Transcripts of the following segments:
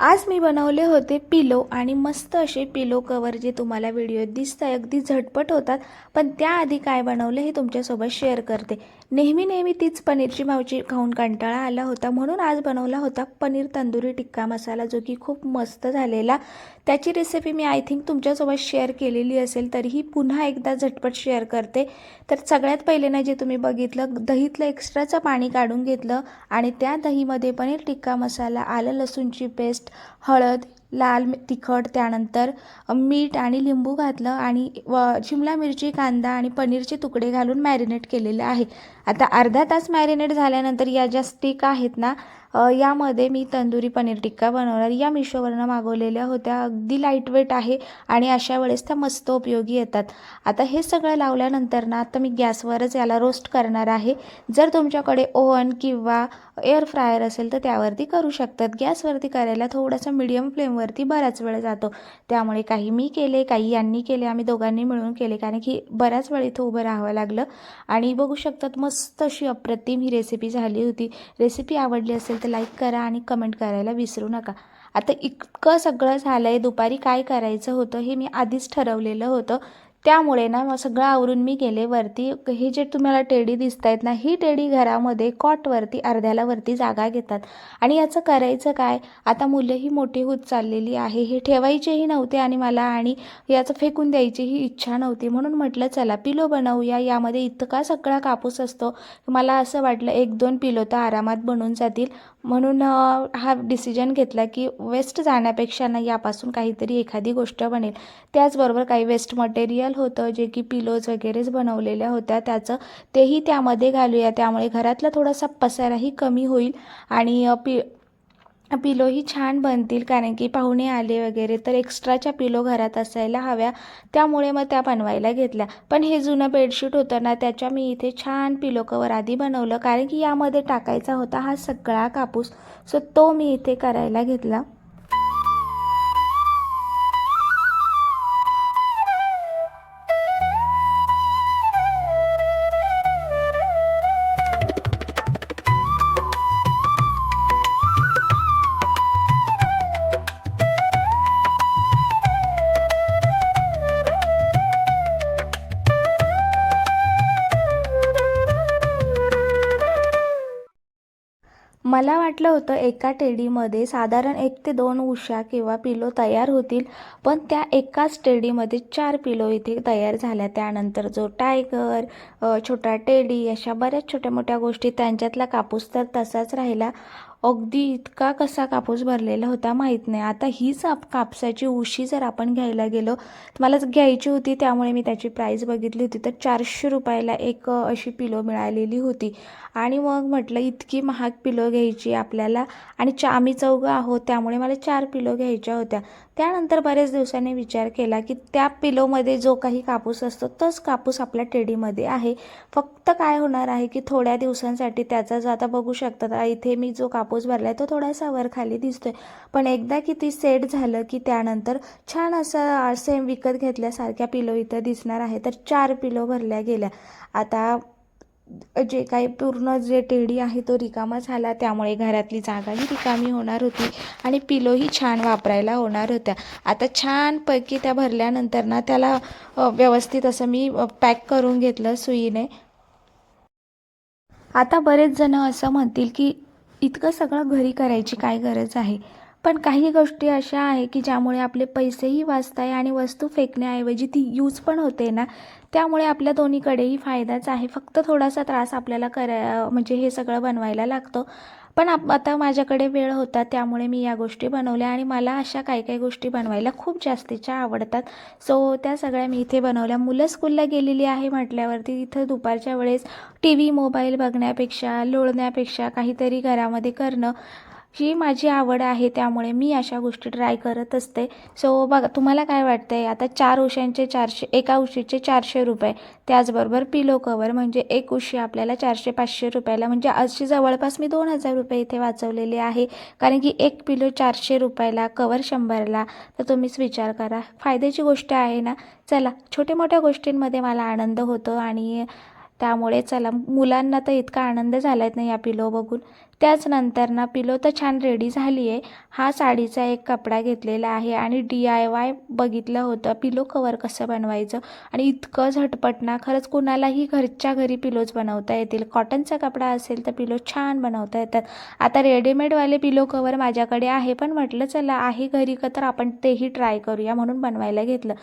आज मी बनवले होते पिलो आणि मस्त असे पिलो कवर जे तुम्हाला व्हिडिओत दिसत आहे अगदी झटपट होतात. पण त्याआधी काय बनवले हे तुमच्यासोबत शेअर करते. नेहमी नेहमी तीच पनीरची भावची खाऊन कंटाळा आला होता. म्हणून आज बनवला होता पनीर तंदुरी टिक्का मसाला जो की खूप मस्त झालेला. त्याची रेसिपी मी आय थिंक तुमच्यासोबत शेअर केलेली असेल तरीही पुन्हा एकदा झटपट शेअर करते. तर सगळ्यात पहिले ना जे तुम्ही बघितलं दहीतलं एक्स्ट्राचं पाणी काढून घेतलं आणि त्या दहीमध्ये पनीर टिक्का मसाला आलं लसूणची पेस्ट हळद लाल तिखट त्यानंतर मीठ आणि लिंबू घातलं आणि व शिमला मिरची कांदा आणि पनीरचे तुकडे घालून मॅरिनेट केलेलं आहे. आता अर्धा तास मॅरिनेट झाल्यानंतर या ज्या स्टिक आहेत ना यामध्ये मी तंदुरी पनीर टिक्का बनवणार. या मिशोवरनं मागवलेल्या होत्या. अगदी लाइट वेट आहे आणि अशा वेळेस त्या मस्त उपयोगी येतात. आता हे सगळं लावल्यानंतर ना आता मी गॅसवरच याला रोस्ट करणार आहे. जर तुमच्याकडे ओव्हन किंवा एअर फ्रायर असेल तर त्यावरती करू शकतात. गॅसवरती करायला थोडंसं मिडियम फ्लेमवरती बराच वेळ जातो. त्यामुळे काही मी केले काही यांनी केले आम्ही दोघांनी मिळून केले कारण की बऱ्याच वेळ इथं उभं राहावं लागलं. आणि बघू शकतात मस्त अशी अप्रतिम ही रेसिपी झाली होती. रेसिपी आवडली असेल तर लाईक करा आणि कमेंट करायला विसरू नका. आता इतकं सगळं झालं आहे दुपारी काय करायचं होतं हे मी आधीच ठरवलेलं होतं. त्यामुळे ना मग सगळं आवरून मी गेले वरती. हे जे तुम्हाला टेडी दिसत आहेत ना ही टेडी घरामध्ये कॉटवरती अर्ध्याला वरती जागा घेतात. आणि याचं करायचं काय? आता मुलंही मोठी होत चाललेली आहे. हे ठेवायचेही नव्हते आणि मला आणि याचं फेकून द्यायचीही इच्छा नव्हती. म्हणून म्हटलं चला पिलो बनवूया. यामध्ये इतका सगळा कापूस असतो. मला असं वाटलं एक दोन पिलो तर आरामात बनून जातील. म्हणून हा डिसिजन घेतला की वेस्ट जाण्यापेक्षा ना यापासून काहीतरी एखादी गोष्ट बनेल. त्याचबरोबर काही वेस्ट मटेरियल होतं जे की पिलोज वगैरेच बनवलेल्या होत्या त्याचं तेही त्यामध्ये घालूया. त्यामुळे घरातला थोडासा पसाराही कमी होईल आणि पि पिलोही छान बनतील कारण की पाहुणे आले वगैरे तर एक्स्ट्राच्या पिलो घरात असायला हव्या. त्यामुळे मग त्या बनवायला घेतल्या. पण हे जुनं बेडशीट होतं ना त्याच्या मी इथे छान पिलो कवर आधी बनवलं कारण की यामध्ये टाकायचा होता हा सगळा कापूस. सो तो मी इथे करायला घेतला. वाटलं होतं एका टेडीमध्ये साधारण एक ते दोन उशा किंवा पिलो तयार होतील पण त्या एकाच टेडीमध्ये चार पिलो इथे तयार झाल्या. त्यानंतर जो टायगर छोटा टेडी अशा बऱ्याच छोट्या मोठ्या गोष्टी त्यांच्यातला कापूस तर तसाच राहिला. अगदी इतका कसा कापूस भरलेला होता माहीत नाही. आता हीच आप कापसाची उशी जर आपण घ्यायला गेलो तर मला घ्यायची होती त्यामुळे मी त्याची प्राईस बघितली होती तर चारशे रुपयाला एक अशी पिलो मिळालेली होती. आणि मग म्हटलं इतकी महाग पिलो घ्यायची आपल्याला. आणि चा आम्ही चौघं आहोत त्यामुळे मला चार पिलो घ्यायच्या होत्या. त्यानंतर बऱ्याच दिवसांनी विचार केला की त्या पिलोमध्ये जो काही कापूस असतो तोच कापूस आपल्या टेडीमध्ये आहे. फक्त काय होणार आहे की थोड्या दिवसांसाठी त्याचा जो आता बघू शकतात इथे मी जो कापूस भरला आहे तो थोडासा वर खाली दिसतोय. पण एकदा की ती सेट झालं की त्यानंतर छान असं सेम विकत घेतल्यासारख्या पिलो इथं दिसणार आहे. तर चार पिलो भरल्या गेल्या. आता जे काही पूर्ण जे टेडी आहे तो रिकामा झाला. त्यामुळे घरातली जागाही रिकामी होणार होती आणि पिलोही छान वापरायला होणार होत्या. आता छानपैकी त्या भरल्यानंतर ना त्याला व्यवस्थित असं मी पॅक करून घेतलं सुईने. आता बरेच जण असं म्हणतील की इतकं सगळं घरी करायची काय गरज आहे? पण काही गोष्टी अशा आहे की ज्यामुळे आपले पैसेही वाचत आहे आणि वस्तू फेकण्याऐवजी ती यूज पण होते ना त्यामुळे आपल्या दोन्हीकडेही फायदाच आहे. फक्त थोडासा त्रास आपल्याला करा म्हणजे हे सगळं बनवायला लागतं. पण आप आता माझ्याकडे वेळ होता त्यामुळे मी या गोष्टी बनवल्या आणि मला अशा काही काही गोष्टी बनवायला खूप जास्तीच्या आवडतात. सो त्या सगळ्या मी इथे बनवल्या. मुलं स्कूलला गेलेली आहे म्हटल्यावरती इथं दुपारच्या वेळेस टी व्ही मोबाईल बघण्यापेक्षा लोळण्यापेक्षा काहीतरी घरामध्ये करणं ही माझी आवड आहे त्यामुळे मी अशा गोष्टी ट्राय करत असते. सो बघा तुम्हाला काय वाटतं आहे आता चार उशांचे चारशे एका उशीचे चारशे रुपये. त्याचबरोबर पिलो कवर म्हणजे एक उशी आपल्याला चारशे पाचशे रुपयाला म्हणजे अशी जवळपास मी दोन हजार रुपये इथे वाचवलेले आहे. कारण की एक पिलो चारशे रुपयाला कवर शंभरला. तर तुम्हीच विचार करा. फायद्याची गोष्ट आहे ना? चला छोट्या मोठ्या गोष्टींमध्ये मला आनंद होतो आणि त्यामुळे चला मुलांना तर इतका आनंद झाला नाही ना या पिलो बघून. त्याच नंतर ना पिलो तर छान रेडी झाली आहे हा साडीचा एक कपडा घेतलेला आहे आणि डी आय वाय बघितलं होतं पिलो कवर कसं बनवायचं? आणि इतकं झटपट ना खरंच कुणालाही घरच्या घरी पिलोज बनवता येतील. कॉटनचा कपडा असेल तर पिलो छान बनवता येतात. आता रेडीमेडवाले पिलो कवर माझ्याकडे आहे पण म्हटलं चला आहे घरी का तर आपण तेही ट्राय करूया म्हणून बनवायला घेतलं.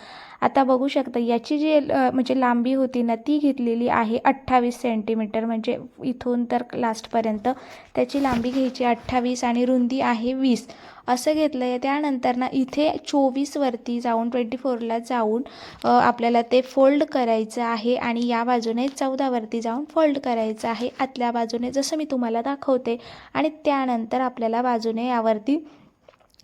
आता बघू शकता याची जी म्हणजे लांबी होती ना ती घेतलेली आहे अठ्ठावीस सेंटीमीटर म्हणजे इथून तर लास्टपर्यंत त्याची लांबी घ्यायची अठ्ठावीस आणि रुंदी आहे वीस. असं घेतलं आहे त्यानंतर ना इथे चोवीसवरती जाऊन ट्वेंटी फोरला जाऊन आपल्याला ते फोल्ड करायचं आहे आणि या बाजूने चौदावरती जाऊन फोल्ड करायचं आहे. आतल्या बाजूने जसं मी तुम्हाला दाखवते. आणि त्यानंतर आपल्याला बाजूने यावरती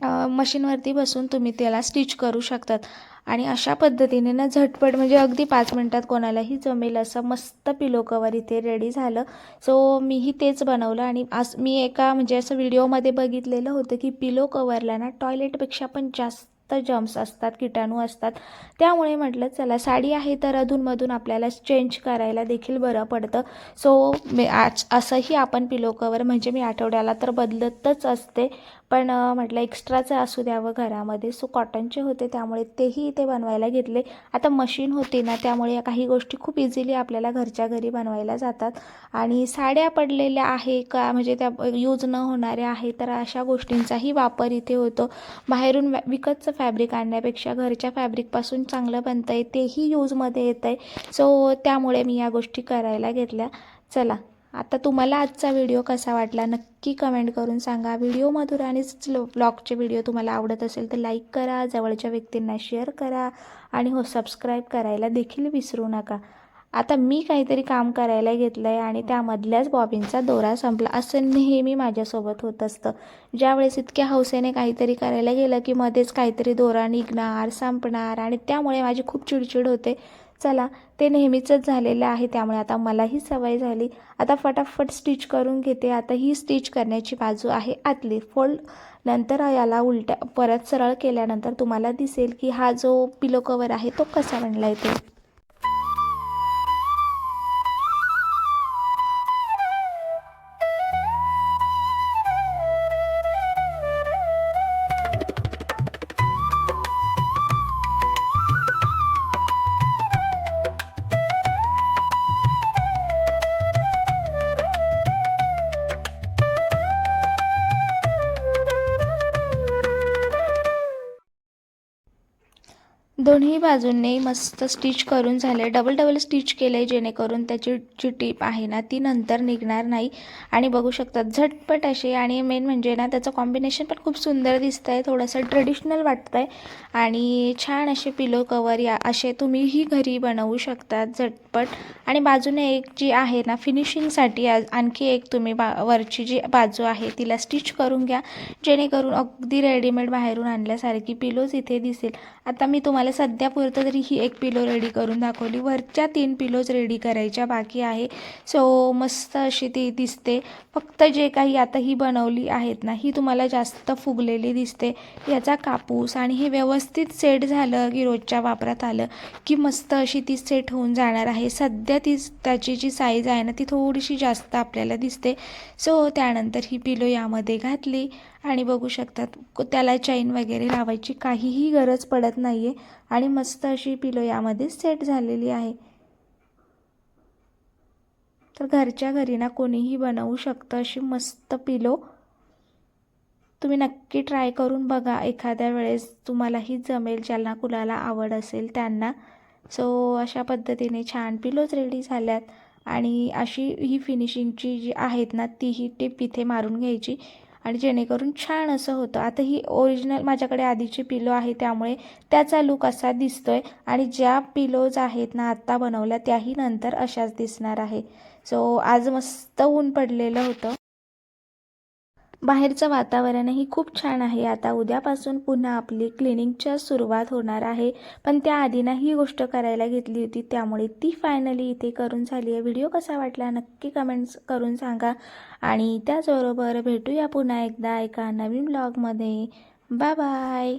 मशीनवरती बसून तुम्ही त्याला स्टिच करू शकतात. आणि अशा पद्धतीने ना झटपट म्हणजे अगदी पाच मिनटात कोणालाही जमेल असं मस्त पिलो कवर इथे रेडी झालं. सो मीही तेच बनवलं आणि आज मी एका म्हणजे असं व्हिडिओमध्ये बघितलेलं होतं की पिलो कवरला ना टॉयलेटपेक्षा पण जास्त जम्स असतात किटाणू असतात. त्यामुळे म्हटलं चला साडी आहे तर अधूनमधून आपल्याला चेंज करायला देखील बरं पडतं. सो मी आज असंही आपण पिलो कवर म्हणजे मी आठवड्याला तर बदलतच असते. पण म्हटलं एक्स्ट्राचं असू द्यावं घरामध्ये. सो कॉटनचे होते त्यामुळे तेही इथे बनवायला घेतले. आता मशीन होती ना त्यामुळे या काही गोष्टी खूप इझिली आपल्याला घरच्या घरी बनवायला जातात. आणि साड्या पडलेल्या आहे का म्हणजे त्या यूज न होणाऱ्या आहे तर अशा गोष्टींचाही वापर इथे होतो. बाहेरून विकतचं फॅब्रिक आणण्यापेक्षा घरच्या फॅब्रिकपासून चांगलं बनतं आहे तेही यूजमध्ये येतं आहे सो त्यामुळे मी या गोष्टी करायला घेतल्या. चला. आता तुम्हाला आजचा व्हिडिओ कसा वाटला नक्की कमेंट करून सांगा. व्हिडिओ मधुर आणि ब्लॉगचे व्हिडिओ तुम्हाला आवडत असेल तर लाईक करा जवळच्या व्यक्तींना शेअर करा आणि हो सबस्क्राईब करायला देखील विसरू नका. आता मी काहीतरी काम करायला घेतलं आहे आणि त्यामधल्याच बॉबींचा दोरा संपला. असं नेहमी माझ्यासोबत होत असतं. ज्यावेळेस इतक्या हौसेने काहीतरी करायला गेलं की मध्येच काहीतरी दोरा निघणार संपणार आणि त्यामुळे माझी खूप चिडचिड होते. चला ते नेहमीचंच झालेलं आहे त्यामुळे आता मलाही सवय झाली. आता फटाफट स्टिच करून घेते. आता ही स्टिच करण्याची बाजू आहे आतली फोल्ड नंतर याला उलट्या परत सरळ केल्यानंतर तुम्हाला दिसेल की हा जो पिलो कवर आहे तो कसा बनला आहे दोन्ही बाजूंनी मस्त स्टिच करून झाले डबल डबल स्टिच केले जेणेकरून त्याची जी टीप आहे ना ती नंतर निघणार नाही. आणि बघू शकतात झटपट असे आणि मेन म्हणजे ना त्याचं कॉम्बिनेशन पण खूप सुंदर दिसतं आहे थोडंसं ट्रेडिशनल वाटतं आहे आणि छान असे पिलो कवर या असे तुम्हीही घरी बनवू शकतात झटपट. आणि बाजूने एक जी आहे ना फिनिशिंगसाठी आज आणखी एक तुम्ही बा वरची जी बाजू आहे तिला स्टिच करून घ्या. जेणेकरून अगदी रेडीमेड बाहेरून आणल्यासारखी पिलोज इथे दिसेल. आता मी तुम्हाला सध्या पुरतं तरी ही एक पिलो रेडी करून दाखवली. वरच्या तीन पिलोज रेडी करायच्या बाकी आहे. सो मस्त अशी ती दिसते. फक्त जे काही आता ही बनवली आहेत ना ही तुम्हाला जास्त फुगलेली दिसते. याचा कापूस आणि हे व्यवस्थित सेट झालं की रोजच्या वापरात आलं की मस्त अशी ती सेट होऊन जाणार आहे. सध्या ती त्याची जी साईज आहे ना ती थोडीशी जास्त आपल्याला दिसते. सो त्यानंतर ही पिलो यामध्ये घातली. आणि बघू शकतात त्याला चैन वगैरे लावायची काहीही गरज पडत नाही आहे आणि मस्त अशी पिलो यामध्ये सेट झालेली आहे. तर घरच्या घरी ना कोणीही बनवू शकतं अशी मस्त पिलो तुम्ही नक्की ट्राय करून बघा एखाद्या वेळेस तुम्हालाही जमेल ज्यांना कुणाला आवड असेल त्यांना. सो अशा पद्धतीने छान पिलोज रेडी झाल्यात आणि अशी ही फिनिशिंगची जी आहेत ना तीही टिप इथे मारून घ्यायची. आणि जेणेकरून छान असं होतं. आता ही ओरिजिनल माझ्याकडे आधीची पिलो आहे त्यामुळे त्याचा लुक असा दिसतोय. आणि ज्या पिलोज आहेत ना आत्ता बनवल्या त्याही नंतर अशाच दिसणार आहे. सो आज मस्त ऊन पडलेलं होतं. बाहेरचं वातावरणही खूप छान आहे. आता उद्यापासून पुन्हा आपली क्लिनिंगच्या सुरुवात होणार आहे. पण त्याआधी ना ही गोष्ट करायला घेतली होती. त्यामुळे ती फायनली इथे करून झाली आहे. व्हिडिओ कसा वाटला नक्की कमेंट्स करून सांगा. आणि त्याचबरोबर भेटूया पुन्हा एकदा एका नवीन ब्लॉगमध्ये बाय बाय